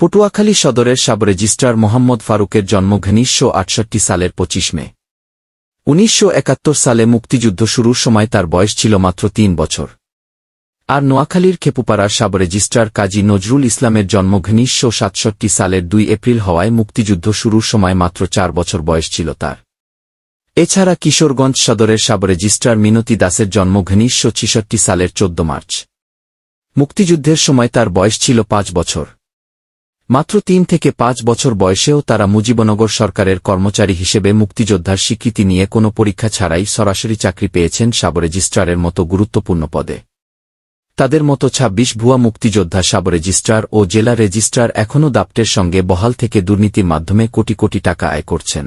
পটুয়াখালী সদরের sub registrar Mohammad ফারুকের জন্ম আটষট্টি সালের পঁচিশ মে। উনিশশো একাত্তর সালে মুক্তিযুদ্ধ শুরুর সময় তার বয়স ছিল মাত্র তিন বছর। আর নোয়াখালীর খেপুপাড়ার সাব রেজিস্ট্রার কাজী নজরুল ইসলামের জন্ম সাতষট্টি সালের দুই এপ্রিল হওয়ায় মুক্তিযুদ্ধ শুরুর সময় মাত্র চার বছর বয়স ছিল তার। এছাড়া কিশোরগঞ্জ সদরের সাব রেজিস্ট্রার মিনতি দাসের জন্ম ছিষট্টি সালের চোদ্দ মার্চ। মুক্তিযুদ্ধের সময় তার বয়স ছিল পাঁচ বছর। মাত্র তিন থেকে পাঁচ বছর বয়সেও তারা মুজিবনগর সরকারের কর্মচারী হিসেবে মুক্তিযোদ্ধার স্বীকৃতি নিয়ে কোনো পরীক্ষা ছাড়াই সরাসরি চাকরি পেয়েছেন সাব রেজিস্ট্রারের মতো গুরুত্বপূর্ণ পদে। তাদের মতো ২৬ ভুয়া মুক্তিযোদ্ধা সাব রেজিস্ট্রার ও জেলা রেজিস্ট্রার এখনও দাপ্টের সঙ্গে বহাল থেকে দুর্নীতির মাধ্যমে কোটি কোটি টাকা আয় করছেন।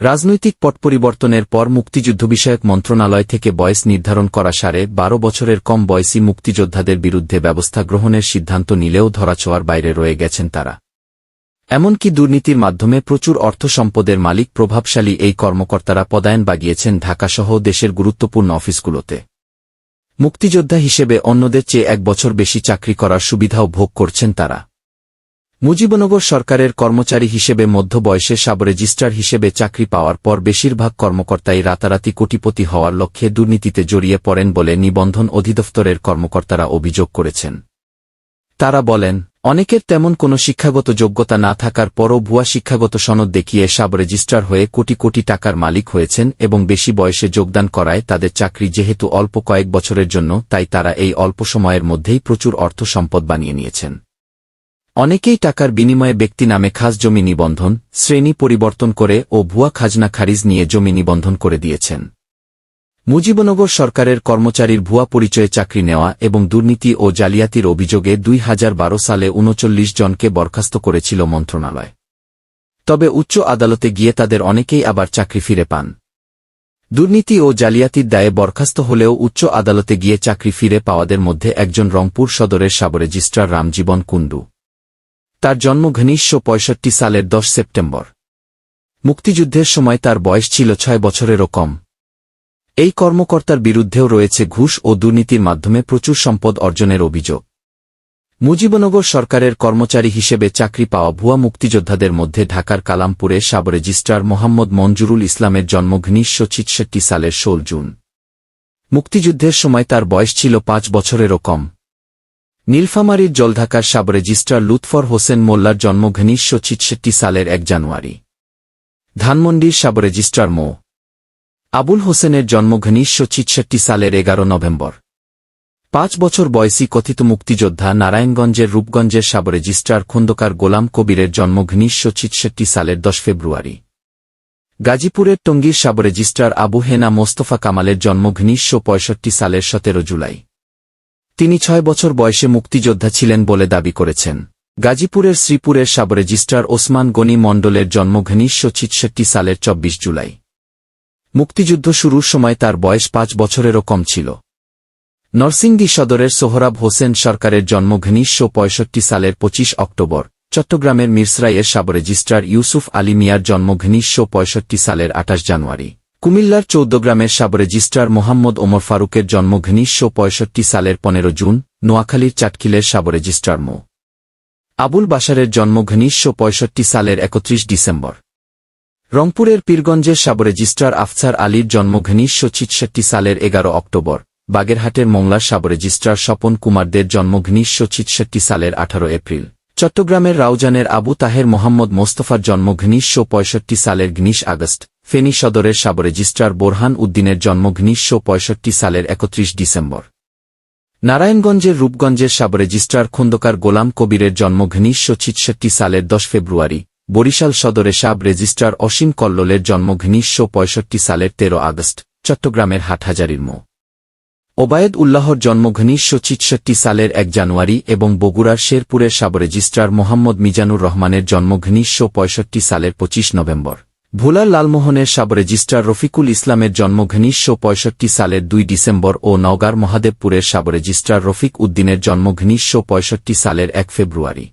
রাজনৈতিক পট পরিবর্তনের পর মুক্তিযুদ্ধ বিষয়ক মন্ত্রণালয় থেকে বয়স নির্ধারণ করা সারে বারো বছরের কম বয়সী মুক্তিযোদ্ধাদের বিরুদ্ধে ব্যবস্থা গ্রহণের সিদ্ধান্ত নিলেও ধরাছোঁয়ার বাইরে রয়ে গেছেন তারা। এমনকি দুর্নীতির মাধ্যমে প্রচুর অর্থ সম্পদের মালিক প্রভাবশালী এই কর্মকর্তারা পদায়ন বাগিয়েছেন ঢাকাসহ দেশের গুরুত্বপূর্ণ অফিসগুলোতে। মুক্তিযোদ্ধা হিসেবে অন্যদের চেয়ে এক বছর বেশি চাকরি করার সুবিধাও ভোগ করছেন তারা। মুজিবনগর সরকারের কর্মচারী হিসেবে মধ্য বয়সে সাব রেজিস্ট্রার হিসেবে চাকরি পাওয়ার পর বেশিরভাগ কর্মকর্তাই রাতারাতি কোটিপতি হওয়ার লক্ষ্যে দুর্নীতিতে জড়িয়ে পড়েন বলে নিবন্ধন অধিদপ্তরের কর্মকর্তারা অভিযোগ করেছেন। তারা বলেন, অনেকের তেমন কোনো শিক্ষাগত যোগ্যতা না থাকার পরও ভুয়া শিক্ষাগত সনদ দেখিয়ে সাব রেজিস্ট্রার হয়ে কোটি কোটি টাকার মালিক হয়েছেন এবং বেশি বয়সে যোগদান করায় তাদের চাকরি যেহেতু অল্প কয়েক বছরের জন্য, তাই তারা এই অল্প সময়ের মধ্যেই প্রচুর অর্থ সম্পদ বানিয়ে নিয়েছেন। অনেকেই টাকার বিনিময়ে ব্যক্তি নামে খাস জমি নিবন্ধন, শ্রেণি পরিবর্তন করে ও ভুয়া খাজনা খারিজ নিয়ে জমি নিবন্ধন করে দিয়েছেন। মুজিবনগর সরকারের কর্মচারীর ভুয়া পরিচয়ে চাকরি নেওয়া এবং দুর্নীতি ও জালিয়াতির অভিযোগে দুই হাজার বারো সালে উনচল্লিশ জনকে বরখাস্ত করেছিল মন্ত্রণালয়। তবে উচ্চ আদালতে গিয়ে তাদের অনেকেই আবার চাকরি ফিরে পান। দুর্নীতি ও জালিয়াতির দায়ে বরখাস্ত হলেও উচ্চ আদালতে গিয়ে চাকরি ফিরে পাওয়াদের মধ্যে একজন রংপুর সদরের সাব রেজিস্ট্রার রামজীবন কুণ্ডু। তার জন্ম পঁয়ষট্টি সালের দশ সেপ্টেম্বর। মুক্তিযুদ্ধের সময় তার বয়স ছিল ছয় বছরেরও কম। এই কর্মকর্তার বিরুদ্ধেও রয়েছে ঘুষ ও দুর্নীতির মাধ্যমে প্রচুর সম্পদ অর্জনের অভিযোগ। মুজিবনগর সরকারের কর্মচারী হিসেবে চাকরি পাওয়া ভুয়া মুক্তিযোদ্ধাদের মধ্যে ঢাকার কালামপুরে সাব রেজিস্ট্রার মোহাম্মদ মঞ্জুরুল ইসলামের জন্ম ছিটষট্টি সালের ষোল জুন। মুক্তিযুদ্ধের সময় তার বয়স ছিল পাঁচ বছরেরও কম। নীলফামারীর জলঢাকার সাব রেজিস্ট্রার লুৎফর হোসেন মোল্লার জন্ম ছিটষট্টি সালের এক জানুয়ারি। ধানমন্ডির সাব রেজিস্ট্রার মো. আবুল হোসেনের জন্ম ছিটষট্টি সালের এগারো নভেম্বর। পাঁচ বছর বয়সী কথিত মুক্তিযোদ্ধা নারায়ণগঞ্জের রূপগঞ্জের সাব রেজিস্ট্রার খন্দকার গোলাম কবিরের জন্ম ছিটষট্টি সালের দশ ফেব্রুয়ারি। গাজীপুরের টঙ্গীর সাব রেজিস্ট্রার আবু হেনা মোস্তফা কামালের জন্ম পঁয়ষট্টি সালের সতেরো জুলাই। তিনি ছয় বছর বয়সে মুক্তিযোদ্ধা ছিলেন বলে দাবি করেছেন। গাজীপুরের শ্রীপুরের সাব রেজিস্ট্রার ওসমান গনি মণ্ডলের জন্ম ঘনিষ্ঠ ছিটষট্টি সালের চব্বিশ জুলাই। মুক্তিযুদ্ধ শুরুর সময় তার বয়স পাঁচ বছরেরও কম ছিল। নরসিংদী সদরের সোহরাব হোসেন সরকারের জন্ম পঁয়ষট্টি সালের পঁচিশ অক্টোবর। চট্টগ্রামের মিরসরাইয়ের সাব রেজিস্ট্রার ইউসুফ আলী মিয়ার জন্ম পঁয়ষট্টি সালের আঠাশ জানুয়ারি। কুমিল্লার চৌদ্দগ্রামের সাব রেজিস্ট্রার মোহাম্মদ ওমর ফারুকের জন্ম পঁয়ষট্টি সালের পনেরো জুন, নোয়াখালীর চাটকিলের সাব রেজিস্ট্রার মো. আবুল বাসারের জন্ম পঁয়ষট্টি সালের একত্রিশ ডিসেম্বর। রংপুরের পীরগঞ্জের সাব রেজিস্ট্রার আফসার আলীর জন্ম ছিটষট্টি সালের এগারো অক্টোবর, বাগেরহাটের মোংলার সাব রেজিস্ট্রার স্বপন কুমারদের জন্ম ছিটষট্টি সালের আঠারো এপ্রিল। চট্টগ্রামের রাউজানের আবু তাহের মোহাম্মদ মোস্তফার জন্ম ঘনিষ্ঠ পঁয়ষট্টি সালের ঘনিশ আগস্ট, ফেনী সদরের সাব রেজিস্ট্রার বোরহান উদ্দিনের জন্ম ঘনিষ্ঠ পঁয়ষট্টি সালের একত্রিশ ডিসেম্বর। নারায়ণগঞ্জের রূপগঞ্জের সাব রেজিস্ট্রার খন্দকার গোলাম কবিরের জন্ম ঘনিষ্ঠ ছিটষট্টি সালের দশ ফেব্রুয়ারি, বরিশাল সদরে সাব রেজিস্ট্রার অসীম কল্লোলের জন্ম ঘনিষ্ঠ পঁয়ষট্টি সালের তেরো আগস্ট, চট্টগ্রামের হাটহাজারির মো। ওবায়দ উল্লাহর জন্ম ঘনিষ্ঠ ছিটষট্টি সালের এক জানুয়ারি এবং বগুড়ার শেরপুরের সাব রেজিস্ট্রার মোহাম্মদ মিজানুর রহমানের জন্ম ঘনিষ্ঠ পঁয়ষট্টি সালের পঁচিশ নভেম্বর। ভোলার লালমোহনের সাব রেজিস্ট্রার রফিকুল ইসলামের জন্ম ঘনিষ্ঠ পঁয়ষট্টি সালের দুই ডিসেম্বর ও নওগাঁর মহাদেবপুরের সাব রেজিস্ট্রার রফিক উদ্দিনের জন্ম ঘনিষ্ঠ পঁয়ষট্টি সালের এক ফেব্রুয়ারি।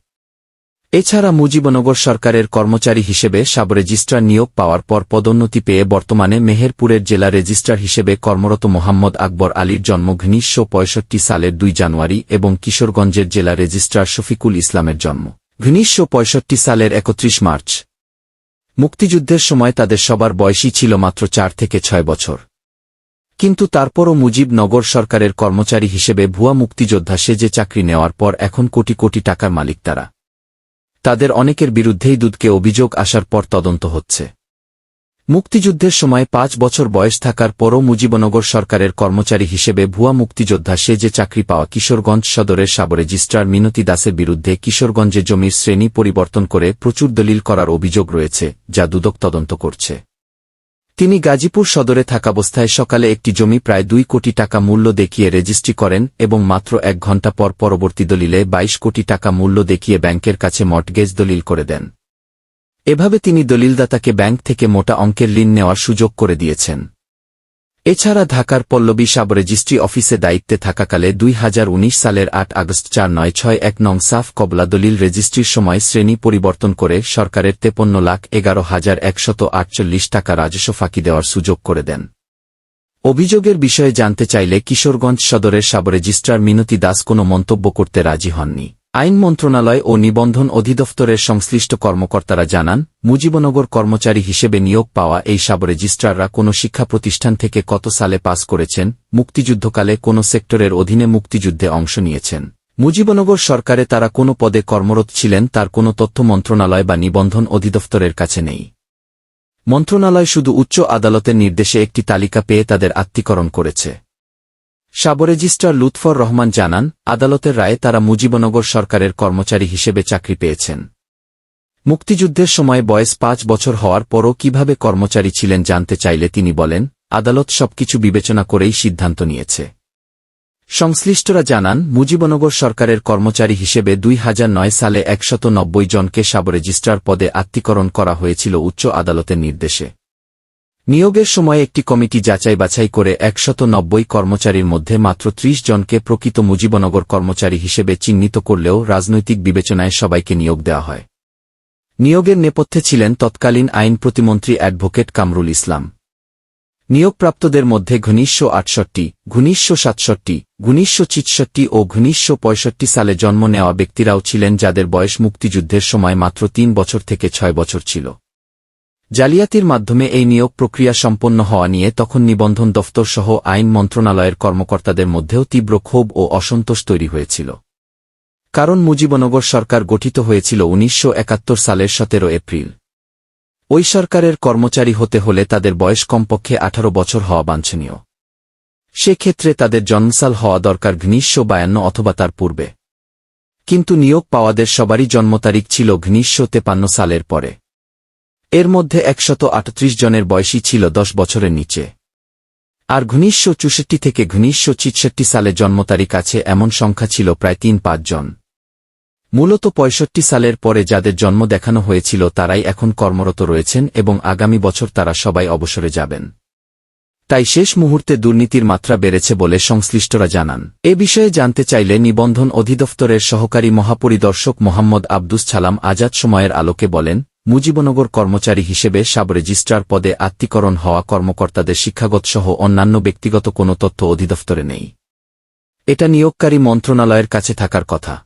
এছাড়া মুজিবনগর সরকারের কর্মচারী হিসেবে সাব রেজিস্ট্রার নিয়োগ পাওয়ার পর পদোন্নতি পেয়ে বর্তমানে মেহেরপুরের জেলা রেজিস্ট্রার হিসেবে কর্মরত মোহাম্মদ আকবর আলীর জন্ম পঁয়ষট্টি সালের দুই জানুয়ারি এবং কিশোরগঞ্জের জেলা রেজিস্ট্রার শফিকুল ইসলামের জন্ম উনিশশো সালের একত্রিশ মার্চ। মুক্তিযুদ্ধের সময় তাদের সবার বয়সই ছিল মাত্র চার থেকে ছয় বছর। কিন্তু তারপরও মুজিব নগর সরকারের কর্মচারী হিসেবে ভুয়া মুক্তিযোদ্ধা সেজে চাকরি নেওয়ার পর এখন কোটি কোটি টাকার মালিক তারা। তাদের অনেকের বিরুদ্ধেই দুধকে অভিযোগ আসার পর তদন্ত হচ্ছে। মুক্তিযুদ্ধের সময় পাঁচ বছর বয়স থাকার পরও মুজিবনগর সরকারের কর্মচারী হিসেবে ভুয়া মুক্তিযোদ্ধা সে যে চাকরি পাওয়া কিশোরগঞ্জ সদরের সাবরেজিস্ট্রার মিনতি দাসের বিরুদ্ধে কিশোরগঞ্জে জমির শ্রেণি পরিবর্তন করে প্রচুর দলিল করার অভিযোগ রয়েছে, যা দুদক তদন্ত করছে। তিনি গাজীপুর সদরে থাকাবস্থায় সকালে একটি জমি প্রায় দুই কোটি টাকা মূল্য দেখিয়ে রেজিস্ট্রি করেন এবং মাত্র এক ঘণ্টা পর পরবর্তী দলিলে ২২ কোটি টাকা মূল্য দেখিয়ে ব্যাংকের কাছে মর্টগেজ দলিল করে দেন। এভাবে তিনি দলিলদাতাকে ব্যাংক থেকে মোটা অঙ্কের ঋণ নেওয়ার সুযোগ করে দিয়েছেন। এছাড়া ঢাকার পল্লবী সাব রেজিস্ট্রি অফিসে দায়িত্বে থাকাকালে দুই হাজার উনিশ সালের আট আগস্ট চার নয় ছয় এক নং সাফ কবলা দলিল রেজিস্ট্রির সময় শ্রেণি পরিবর্তন করে সরকারের তেপন্ন লাখ এগারো হাজার একশত আটচল্লিশ টাকা রাজস্ব ফাঁকি দেওয়ার সুযোগ করে দেন। অভিযোগের বিষয়ে জানতে চাইলে কিশোরগঞ্জ সদরের সাব রেজিস্ট্রার মিনতি দাস কোনো মন্তব্য করতে রাজি হননি। আইন মন্ত্রণালয় ও নিবন্ধন অধিদপ্তরের সংশ্লিষ্ট কর্মকর্তারা জানান, মুজিবনগর কর্মচারী হিসেবে নিয়োগ পাওয়া এই সাব রেজিস্ট্রাররা কোনো শিক্ষা প্রতিষ্ঠান থেকে কত সালে পাস করেছেন, মুক্তিযুদ্ধকালে কোন সেক্টরের অধীনে মুক্তিযুদ্ধে অংশ নিয়েছেন। মুজিবনগর সরকারে তারা কোনো পদে কর্মরত ছিলেন, তার কোনো তথ্য মন্ত্রণালয় বা নিবন্ধন অধিদপ্তরের কাছে নেই। মন্ত্রণালয় শুধু উচ্চ আদালতের নির্দেশে একটি তালিকা পেয়ে তাদের আত্মীকরণ করেছে। সাব রেজিস্ট্রার লুৎফর রহমান জানান, আদালতের রায়ে তারা মুজিবনগর সরকারের কর্মচারী হিসেবে চাকরি পেয়েছেন। মুক্তিযুদ্ধের সময় বয়স পাঁচ বছর হওয়ার পরও কীভাবে কর্মচারী ছিলেন জানতে চাইলে তিনি বলেন, আদালত সবকিছু বিবেচনা করেই সিদ্ধান্ত নিয়েছে। সংশ্লিষ্টরা জানান, মুজিবনগর সরকারের কর্মচারী হিসেবে দুই হাজার নয় সালে একশত জনকে সাব রেজিস্ট্রার পদে আত্মীকরণ করা হয়েছিল উচ্চ আদালতের নির্দেশে। নিয়োগের সময় একটি কমিটি যাচাই বাছাই করে একশত নব্বই কর্মচারীর মধ্যে মাত্র ত্রিশ জনকে প্রকৃত মুজিবনগর কর্মচারী হিসেবে চিহ্নিত করলেও রাজনৈতিক বিবেচনায় সবাইকে নিয়োগ দেওয়া হয়। নিয়োগের নেপথ্যে ছিলেন তৎকালীন আইন প্রতিমন্ত্রী অ্যাডভোকেট কামরুল ইসলাম। নিয়োগপ্রাপ্তদের মধ্যে ঘনিষ্ঠ আটষট্টি, ঘনিষ্ঠ সাতষট্টি, ঘনিষ্ঠ চিটষট্টি ও ঘনিষ্ঠ পঁয়ষট্টি সালে জন্ম নেওয়া ব্যক্তিরাও ছিলেন যাদের বয়স মুক্তিযুদ্ধের সময় মাত্র তিন বছর থেকে ছয় বছর ছিল। জালিয়াতির মাধ্যমে এই নিয়োগ প্রক্রিয়া সম্পন্ন হওয়া নিয়ে তখন নিবন্ধন দফতর সহ আইন মন্ত্রণালয়ের কর্মকর্তাদের মধ্যেও তীব্র ক্ষোভ ও অসন্তোষ তৈরি হয়েছিল। কারণ মুজিবনগর সরকার গঠিত হয়েছিল উনিশশো একাত্তর সালের সতেরো এপ্রিল। ওই সরকারের কর্মচারী হতে হলে তাদের বয়স কমপক্ষে আঠারো বছর হওয়া বাঞ্ছনীয়। সেক্ষেত্রে তাদের জন্মসাল হওয়া দরকার ঘনিষ্ঠ বায়ান্ন অথবা তার পূর্বে। কিন্তু নিয়োগ পাওয়াদের সবারই জন্ম তারিখ ছিল ঘনিষ্ঠ তেপান্ন সালের পরে। এর মধ্যে একশত আটত্রিশ জনের বয়সী ছিল দশ বছরের নিচে। আর ঘনিষ্ঠ চৌষট্টি থেকে ঘনিষ্ঠ চিটষট্টি সালে জন্মতারিখ আছে এমন সংখ্যা ছিল প্রায় তিন পাঁচ জন। মূলত পঁয়ষট্টি সালের পরে যাদের জন্ম দেখানো হয়েছিল তারাই এখন কর্মরত রয়েছেন এবং আগামী বছর তারা সবাই অবসরে যাবেন। তাই শেষ মুহূর্তে দুর্নীতির মাত্রা বেড়েছে বলে সংশ্লিষ্টরা জানান। এ বিষয়ে জানতে চাইলে নিবন্ধন অধিদপ্তরের সহকারী মহাপরিদর্শক মোহাম্মদ আব্দুস ছালাম আজাদ সময়ের আলোকে বলেন মুজিবনগর কর্মচারী হিসেবে সাব রেজিস্ট্রার পদে আত্মীকরণ হওয়া কর্মকর্তাদের শিক্ষাগতসহ অন্যান্য ব্যক্তিগত কোনো তথ্য অধিদপ্তরে নেই। এটা নিয়োগকারী মন্ত্রণালয়ের কাছে থাকার কথা।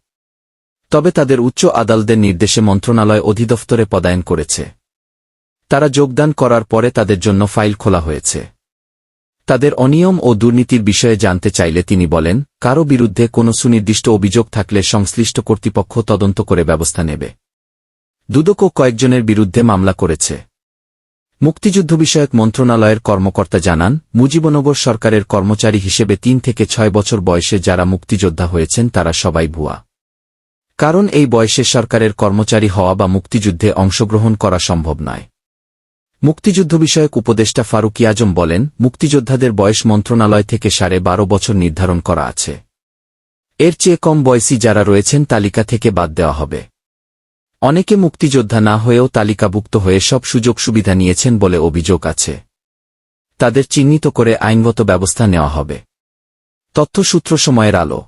তবে তাদের উচ্চ আদালতের নির্দেশে মন্ত্রণালয় অধিদপ্তরে পদায়ন করেছে। তারা যোগদান করার পরে তাদের জন্য ফাইল খোলা হয়েছে। তাদের অনিয়ম ও দুর্নীতির বিষয়ে জানতে চাইলে তিনি বলেন কারও বিরুদ্ধে কোনো সুনির্দিষ্ট অভিযোগ থাকলে সংশ্লিষ্ট কর্তৃপক্ষ তদন্ত করে ব্যবস্থা নেবে। দুদকও কয়েকজনের বিরুদ্ধে মামলা করেছে। মুক্তিযুদ্ধ বিষয়ক মন্ত্রণালয়ের কর্মকর্তা জানান, মুজিবনগর সরকারের কর্মচারী হিসেবে তিন থেকে ছয় বছর বয়সে যারা মুক্তিযোদ্ধা হয়েছেন তারা সবাই ভুয়া। কারণ এই বয়সে সরকারের কর্মচারী হওয়া বা মুক্তিযুদ্ধে অংশগ্রহণ করা সম্ভব নয়। মুক্তিযুদ্ধ বিষয়ক উপদেষ্টা ফারুকি আজম বলেন, মুক্তিযোদ্ধাদের বয়স মন্ত্রণালয় থেকে সাড়ে বারো বছর নির্ধারণ করা আছে। এর চেয়ে কম বয়সী যারা রয়েছেন তালিকা থেকে বাদ দেওয়া হবে। অনেকে মুক্তিযোদ্ধা না হয়েও তালিকাভুক্ত হয়ে সব সুযোগ সুবিধা নিয়েছেন বলে অভিযোগ আছে। তাদের চিহ্নিত করে আইনগত ব্যবস্থা নেওয়া হবে। তথ্যসূত্র সময়ের আলো।